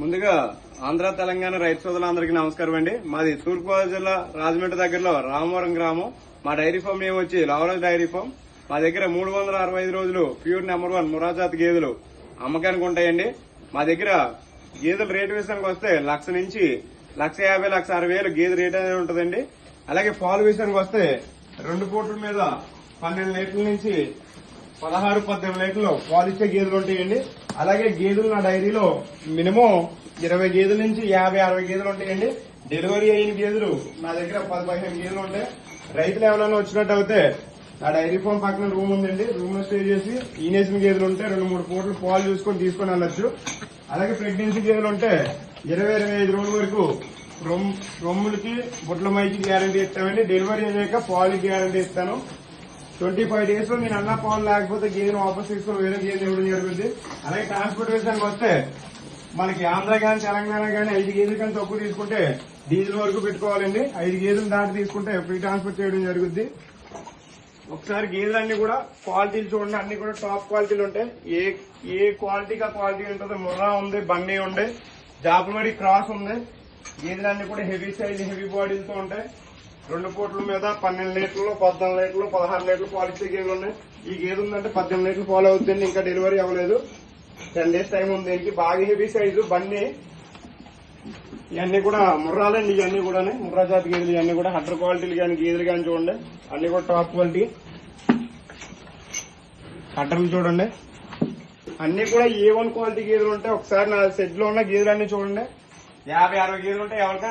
ముందుగా ఆంధ్ర తెలంగాణ రైతు సోదరులందరికీ నమస్కారం అండి. మాది తూర్పుగోదావరి జిల్లా రాజమండ్రి దగ్గరలో రామవరం గ్రామం. మా డైరీ ఫామ్ నేమ్ వచ్చి లవరాజ్ డైరీ ఫామ్. మా దగ్గర మూడు వందల అరవై ఐదు రోజులు ప్యూర్ నెంబర్ వన్ మురాజాత్ గేదెలు అమ్మకానికి ఉంటాయండి. మా దగ్గర గేదెల రేటు విషయానికి వస్తే లక్ష నుంచి లక్ష యాభై లక్ష అరవై వేలు గేదె రేట్ అనేది ఉంటుందండి. అలాగే పాలు విషయానికి వస్తే రెండు పూటల మీద పన్నెండు లీటర్ల నుంచి పదహారు పద్దెనిమిది లీటర్లు పాలు ఇచ్చే గేదెలు ఉంటాయండి. అలాగే గేదెలు నా డైరీలో మినిమం ఇరవై గేదెల నుంచి యాభై అరవై గేదెలు ఉంటాయండి. డెలివరీ అయిన గేదెలు నా దగ్గర పది పదిహేను గేదెలు ఉంటాయి. రైతులు ఎవరైనా వచ్చినట్టు అయితే నా డైరీ ఫామ్ పక్కన రూమ్ ఉందండి. రూమ్లో స్టే చేసి ఈనేసిన గేదెలు ఉంటే రెండు మూడు పూటలు పాలు చూసుకొని తీసుకొని వెళ్ళొచ్చు. అలాగే ప్రెగ్నెన్సీ గేదెలు ఉంటే ఇరవై ఇరవై ఐదు రోజుల వరకు రొమ్ములకి బుట్ల మైకి గ్యారంటీ ఇస్తామండి. డెలివరీ అయ్యాక పాలు గ్యారంటీ ఇస్తాను. ట్వంటీ ఫైవ్ డేస్లో నేను అన్న పాలు లేకపోతే గేదెను వాపస్ తీసుకుని వేరే గేదె ఇవ్వడం జరుగుతుంది అలాగే ట్రాన్స్పోర్టేషన్ వస్తే మనకి ఆంధ్ర కానీ తెలంగాణ కానీ ఐదు గేదెల కానీ తక్కువ తీసుకుంటే డీజిల్ వరకు పెట్టుకోవాలండి. ఐదు గేదెలు దాటి తీసుకుంటే ఫ్రీ ట్రాన్స్పోర్ట్ చేయడం జరుగుద్ది. ఒకసారి గేదెలన్నీ కూడా క్వాలిటీలు చూడండి. అన్ని కూడా టాప్ క్వాలిటీలు ఉంటాయి. ఏ ఏ క్వాలిటీగా క్వాలిటీ ఉంటుంది ముర్రా ఉంది బన్నీ ఉంది జాపలమడి క్రాస్ ఉంది. గేదెలన్నీ కూడా హెవీ సైజ్ హెవీ బాడీలతో ఉంటాయి. రెండు పూట్ల మీద పన్నెండు లీటర్లు పద్నాలుగు లీటర్లు పదహారు లీటర్లు పాలు ఇచ్చే గేదెలు ఉన్నాయి. ఈ గేదె ఉందంటే పద్దెనిమిది లీటర్లు పాలు అవుతుంది ఇంకా డెలివరీ అవ్వలేదు. టెన్ డేస్ టైం ఉంది దీనికి బాగా హెవీ సైజు బన్నీ. ఇవన్నీ కూడా ముర్రాలండి ఇవన్నీ కూడా ముర్రా జాతి గేదెలు ఇవన్నీ కూడా హండ్రెడ్ క్వాలిటీలు కానీ గేదెలు కానీ చూడండి. అన్ని కూడా టాప్ క్వాలిటీ. హంటర్లు చూడండి. అన్ని కూడా ఏ వన్ క్వాలిటీ గేదెలు ఉంటాయి ఒకసారి నా షెడ్లో ఉన్న గేదెలు అన్ని చూడండి. యాభై అరవై గేదెలు ఉంటాయి ఎవరికైనా